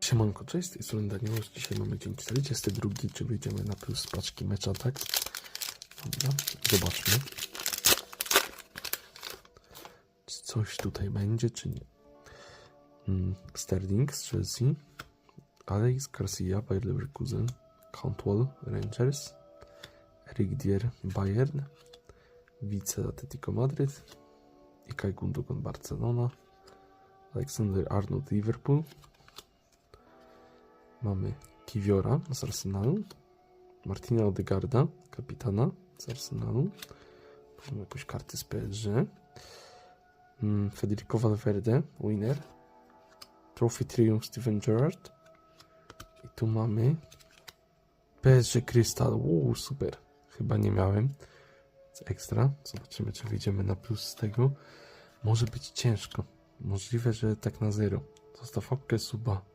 Siemanko, cześć, z tej strony Daniel. Dzisiaj mamy dzień 42, czy wyjdziemy na plus z paczki mecza, tak? Dobra, zobaczmy. Czy coś tutaj będzie, czy nie. Mm, Sterling z Chelsea, Alex Garcia, Bayer Leverkusen, Cantwell, Rangers, Eric Dier, Bayern, Vice Atletico Madryt, Ikay Gundogan, Barcelona, Alexander Arnold, Liverpool, Mamy Kiwiora z Arsenalu, Martina Odegarda, kapitana z Arsenalu, mamy jakąś kartę z PSG, mm, Federico Valverde, winner, Trophy Triumph Steven Gerrard. I tu mamy PSG Crystal, uuu super, chyba nie miałem, Jest ekstra, zobaczymy czy wyjdziemy na plus z tego, może być ciężko, możliwe, że tak na zero, zostaw opkę suba,